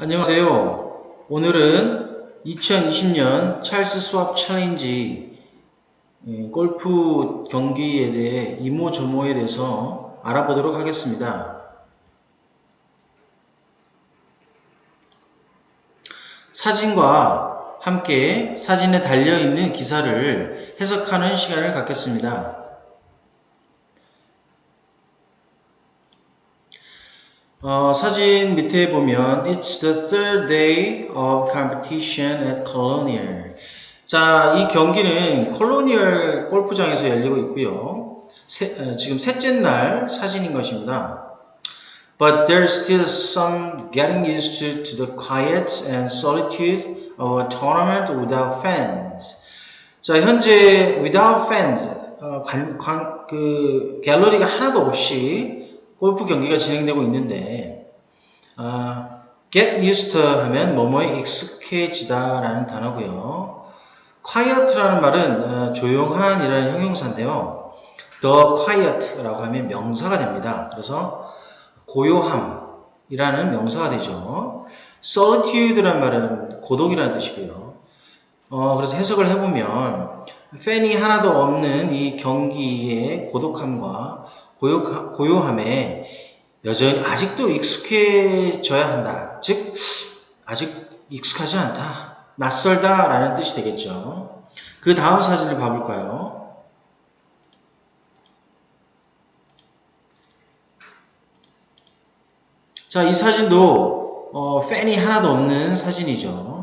안녕하세요. 오늘은 2020년 찰스 수압 챌린지 예, 골프 경기에 대해 이모저모에 대해서 알아보도록 하겠습니다. 사진과 함께 사진에 달려있는 기사를 해석하는 시간을 갖겠습니다. 어, 사진 밑에 보면 It's the third day of competition at Colonial. 자, 이 경기는 콜로니얼 골프장에서 열리고 있고요. 세- 어, 지금 셋째 날 사진인 것입니다. But there's still some getting used to, to the quiet and solitude of a tournament without fans. 자, 현재 without fans, 어, 관, 관, 그 갤러리가 하나도 없이 골프 경기가 진행되고 있는데, 아, get used to 하면 뭐뭐에 익숙해지다 라는 단어고요. quiet라는 말은 어, 조용한 이라는 형용사인데요. the quiet라고 하면 명사가 됩니다. 그래서 고요함이라는 명사가 되죠. solitude라는 말은 고독이라는 뜻이고요. 어, 그래서 해석을 해보면 팬이 하나도 없는 이 경기의 고독함과 고요, 고요함에 여전히 아직도 익숙해져야 한다. 즉, 아직 익숙하지 않다. 낯설다 라는 뜻이 되겠죠. 그 다음 사진을 봐볼까요? 자, 이 사진도 어, 팬이 하나도 없는 사진이죠.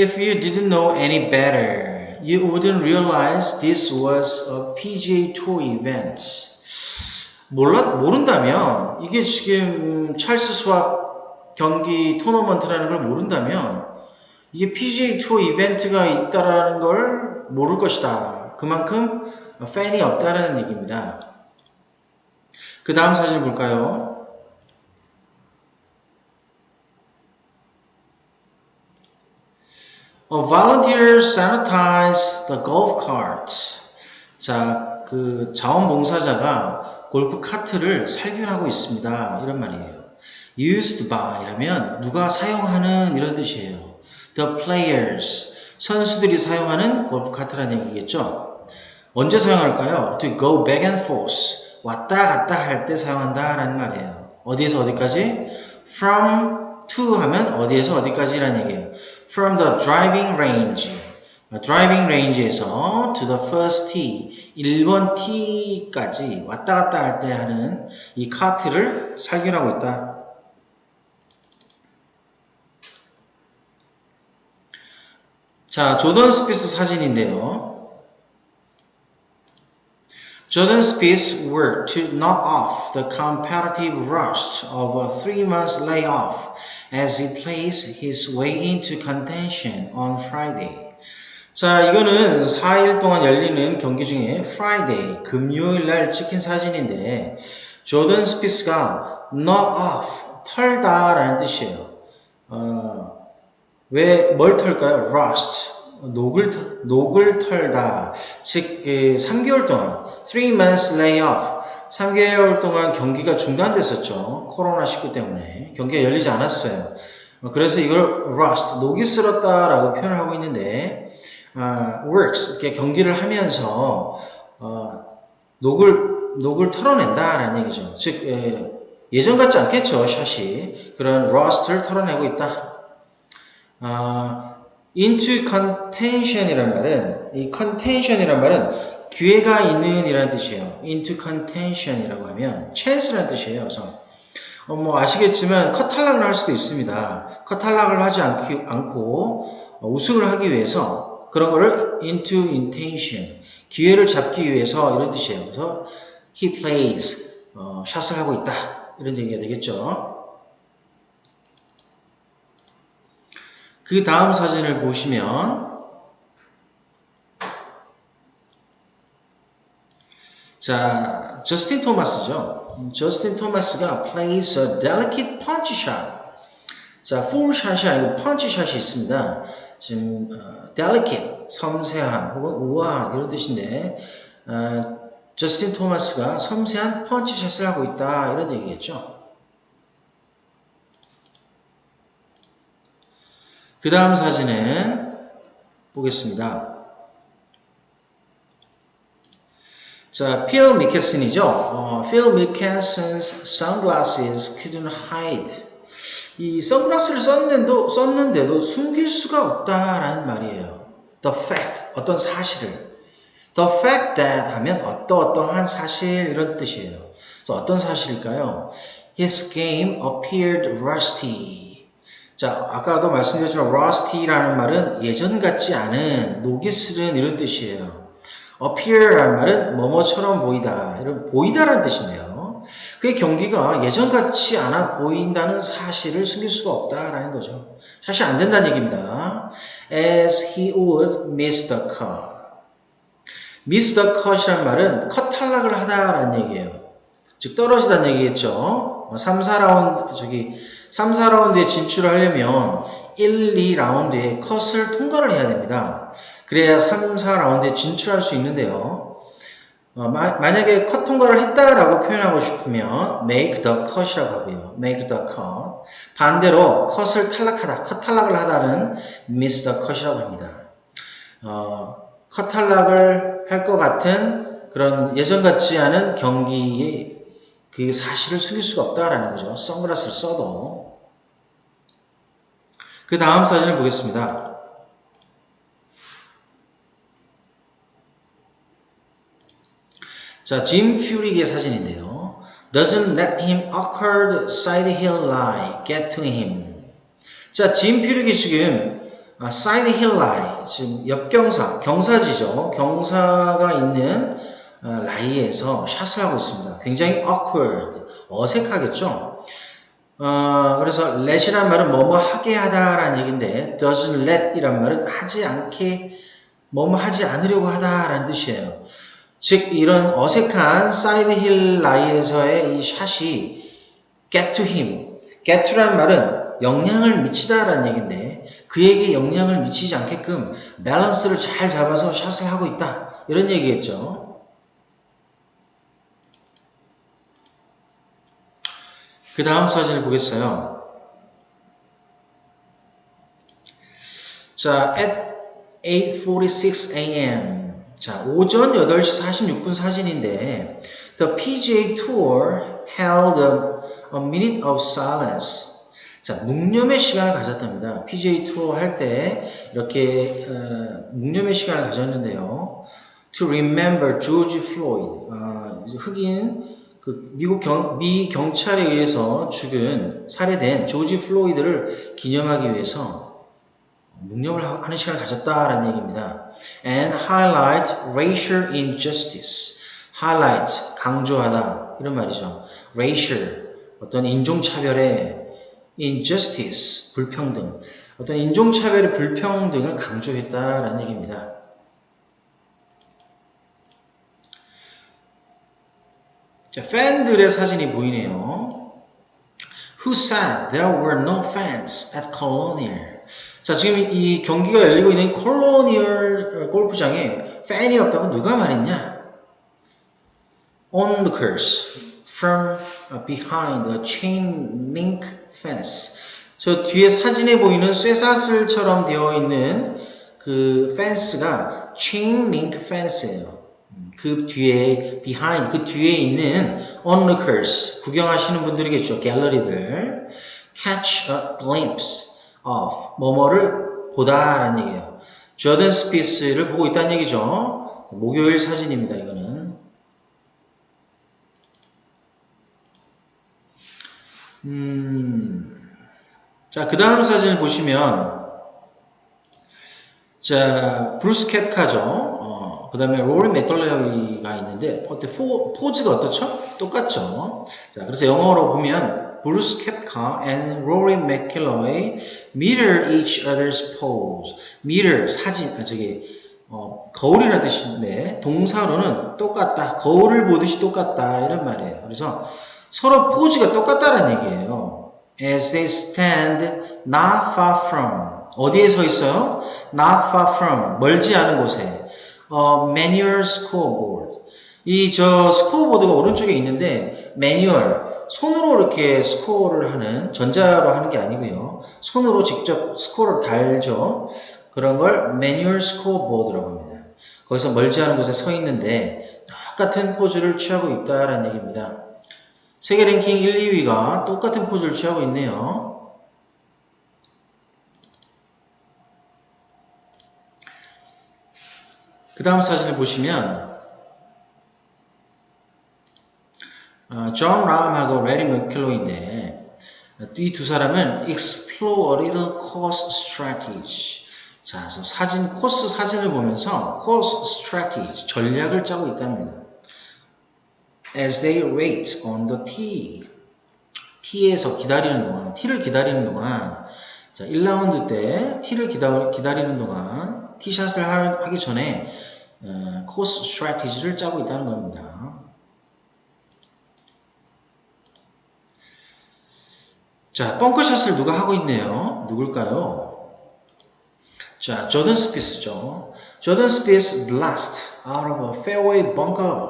If you didn't know any better, you wouldn't realize this was a PGA Tour event. 몰라 모른다면 이게 지금 찰스 수학 경기 토너먼트라는 걸 모른다면 이게 PGA 투어 이벤트가 있다라는 걸 모를 것이다. 그만큼 팬이 없다라는 얘기입니다. 그 다음 사진 볼까요? 어, volunteers sanitize the golf carts. 자, 그 자원봉사자가 골프 카트를 살균하고 있습니다. 이런 말이에요. used by 하면 누가 사용하는 이런 뜻이에요. the players 선수들이 사용하는 골프 카트라는 얘기겠죠. 언제 사용할까요? to go back and forth 왔다 갔다 할 때 사용한다라는 말이에요. 어디에서 어디까지? from to 하면 어디에서 어디까지라는 얘기예요. From the driving range 드라이빙 레인지에서 to the first tee 1번 티까지 왔다 갔다 할 때 하는 이 카트를 살균하고 있다. 자, 조던 스피스 사진인데요. Jordan Spieth worked to knock off the comparative rust of a three-month layoff as he plays his way into contention on Friday. 자, 이거는 4일 동안 열리는 경기 중에 Friday, 금요일 날 찍힌 사진인데, 조던 스피스가 knock off, 털다 라는 뜻이에요. 어, 왜, 뭘 털까요? rust, 녹을, 털- 녹을 털다. 즉, 그 3개월 동안, 3 months layoff, 3개월 동안 경기가 중단됐었죠. 코로나19 때문에. 경기가 열리지 않았어요. 어, 그래서 이걸 rust, 녹이 쓸었다라고 표현을 하고 있는데, 아, works, 이렇게 경기를 하면서, 어, 녹을, 녹을 털어낸다라는 얘기죠. 즉, 예, 예전 같지 않겠죠, 샷이. 그런 rust를 털어내고 있다. 아, into contention이라는 말은, 이 contention이라는 말은 기회가 있는 이라는 뜻이에요. into contention이라고 하면 chance라는 뜻이에요. 그래서, 어, 뭐 아시겠지만 컷 탈락을 할 수도 있습니다. 컷 탈락을 하지 않기, 않고 어, 우승을 하기 위해서 그런 거를 into intention 기회를 잡기 위해서 이런 뜻이에요. 그래서 he plays 어, 샷을 하고 있다 이런 얘기가 되겠죠. 그 다음 사진을 보시면 자 저스틴 토마스죠. 저스틴 토마스가 plays a delicate punch shot. 자, full 샷이 아니고 punch 샷이 있습니다. 지금 어, delicate 섬세한 혹은 우아한 이런 뜻인데 어, 저스틴 토마스가 섬세한 펀치 샷을 하고 있다 이런 얘기겠죠. 그 다음 사진은 보겠습니다. 자, 필 미케슨이죠. 어, 필 미케슨's sunglasses couldn't hide. 이 선글라스를 썼는데도, 썼는데도 숨길 수가 없다라는 말이에요. The fact, 어떤 사실을. The fact that 하면 어떠 어떠한 사실 이런 뜻이에요. 그래서 어떤 사실일까요? His game appeared rusty. 자, 아까도 말씀드렸지만 rusty라는 말은 예전 같지 않은, 녹이 슬은 이런 뜻이에요. Appear라는 말은 뭐뭐처럼 보이다, 이런 보이다라는 뜻인데요. 그의 경기가 예전 같지 않아 보인다는 사실을 숨길 수가 없다라는 거죠. 사실 안 된다는 얘기입니다. As he would miss the cut. miss the cut이라는 말은 컷 탈락을 하다라는 얘기예요. 즉 떨어지다는 얘기겠죠. 3, 4라운드 저기 3, 4라운드에 진출을 하려면 1, 2라운드에 컷을 통과를 해야 됩니다. 그래야 3, 4라운드에 진출할 수 있는데요. 어, 마, 만약에 컷 통과를 했다라고 표현하고 싶으면 make the cut이라고 하고요. make the cut. 반대로 컷을 탈락하다, 컷 탈락을 하다는 miss the cut이라고 합니다. 어, 컷 탈락을 할 것 같은 그런 예전 같지 않은 경기의 그 사실을 숨길 수가 없다라는 거죠. 선글라스를 써도. 그 다음 사진을 보겠습니다. 자, 짐 퓨릭의 사진인데요. Doesn't let him awkward side hill lie get to him. 자, 짐 퓨릭이 지금 아, side hill lie 지금 옆경사 경사지죠. 경사가 있는 아, 라이에서 샷을 하고 있습니다. 굉장히 awkward 어색하겠죠. 어, 그래서 let이란 말은 뭐뭐 하게 하다라는 얘기인데 doesn't let이란 말은 하지 않게 뭐뭐 하지 않으려고 하다라는 뜻이에요. 즉 이런 어색한 사이드 힐 라이에서의 이 샷이 get to him. get to라는 말은 영향을 미치다라는 얘기인데 그에게 영향을 미치지 않게끔 밸런스를 잘 잡아서 샷을 하고 있다. 이런 얘기겠죠. 그 다음 사진을 보겠어요. 자, at 8.46 a.m. 자, 오전 8시 46분 사진인데 The PGA Tour held a, a minute of silence. 자, 묵념의 시간을 가졌답니다. PGA 투어 할 때 이렇게 어, 묵념의 시간을 가졌는데요. To remember George Floyd. 어, 흑인 그 미국 경, 미 경찰에 의해서 죽은 살해된 조지 플로이드를 기념하기 위해서 묵념을 하는 시간을 가졌다라는 얘기입니다. And highlight racial injustice. highlight 강조하다 이런 말이죠. racial 어떤 인종차별의 injustice 불평등 어떤 인종차별의 불평등을 강조했다라는 얘기입니다. 자, 팬들의 사진이 보이네요. Who said there were no fans at Colonial? 자, 지금 이 경기가 열리고 있는 콜로니얼 골프장에 팬이 없다고 누가 말했냐? Onlookers from behind a chain link fence. 저 뒤에 사진에 보이는 쇠사슬처럼 되어 있는 그 펜스가 chain link fence예요. 그 뒤에 behind 그 뒤에 있는 onlookers 구경하시는 분들이겠죠. 갤러리들 catch a glimpse of 뭐뭐를 보다라는 얘기예요. 조던 스피스를 보고 있다는 얘기죠. 목요일 사진입니다. 이거는 음, 자, 그 다음 사진을 보시면, 자, 브루스 캡카죠. 어, 그 다음에 로리 맥걸레이가 있는데, 포, 포즈가 어떻죠? 똑같죠? 자, 그래서 영어로 보면, 브루스 캡카 and 로리 맥킬로이 mirror each other's pose. mirror, 사진, 아, 저기, 어, 거울이라는 뜻인데, 동사로는 똑같다. 거울을 보듯이 똑같다. 이런 말이에요. 그래서, 서로 포즈가 똑같다는 얘기예요. As they stand not far from 어디에 서 있어요? Not far from 멀지 않은 곳에 어, manure scoreboard 이이저 스코어보드가 오른쪽에 있는데 매뉴얼 손으로 이렇게 스코어를 하는 전자로 하는 게 아니고요. 손으로 직접 스코어를 달죠. 그런 걸 매뉴얼 스코어 보드라고 합니다. 거기서 멀지 않은 곳에 서 있는데 똑같은 포즈를 취하고 있다라는 얘기입니다. 세계 랭킹 1, 2위가 똑같은 포즈를 취하고 있네요. 그 다음 사진을 보시면 어, 존 람하고 레리 맥킬로인데 이 두 사람은 explore a little course strategy. 자, 그래서 사진 코스 사진을 보면서 course strategy 전략을 짜고 있답니다. As they wait on the tee. T에서 기다리는 동안, T를 기다리는 동안, 자, 1라운드 때 T를 기다, 기다리는 동안 티샷을 하- 하기 전에 어, 코스 스트래티지를 짜고 있다는 겁니다. 자, 벙커샷을 누가 하고 있네요. 누굴까요? 자, 조던 스피스죠. 조던 스피스 blast out of a fairway bunker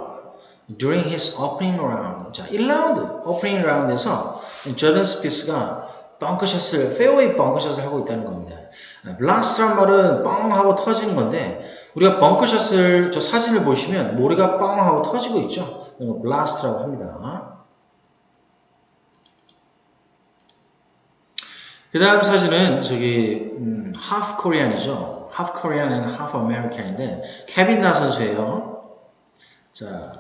during his opening round. 자, 1라운드 오프닝 라운드에서 조던 스피스가 벙커샷을 페어웨이 벙커샷을 하고 있다는 겁니다. 블라스트란 말은 뻥 하고 터지는 건데 우리가 벙커샷을 저 사진을 보시면 모래가 뻥 하고 터지고 있죠. 블라스트라고 합니다. 그 다음 사진은 저기 음, half Korean이죠. half Korean and half American인데 케빈 나 선수예요. 자,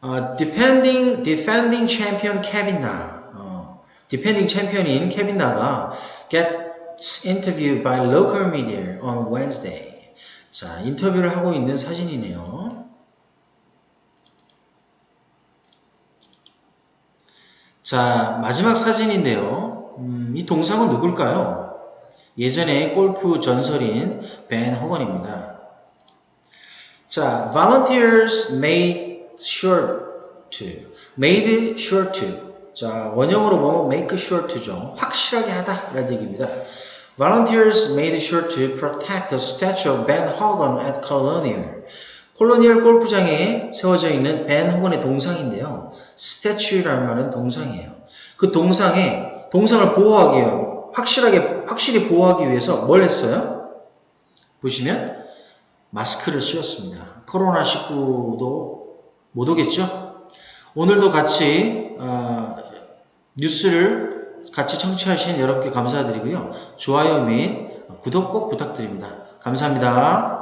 어, defending defending champion 케빈 나, 어, defending champion인 케빈 나가 gets interviewed by local media on Wednesday. 자, 인터뷰를 하고 있는 사진이네요. 자, 마지막 사진인데요. 음, 이 동상은 누굴까요? 예전에 골프 전설인 벤 호건입니다. 자, volunteers made sure to, made sure to. 자, 원형으로 보면 make sure to죠. 확실하게 하다 라는 얘기입니다. Volunteers made sure to protect the statue of Ben Hogan at Colonial. 콜로니얼 골프장에 세워져 있는 벤 호건의 동상인데요. statue라는 말은 동상이에요. 그 동상에 동상을 보호하기 위해 확실하게 확실히 보호하기 위해서 뭘 했어요? 보시면 마스크를 씌웠습니다. 코로나 19도 못 오겠죠? 오늘도 같이 어, 뉴스를 같이 청취하신 여러분께 감사드리고요. 좋아요 및 구독 꼭 부탁드립니다. 감사합니다.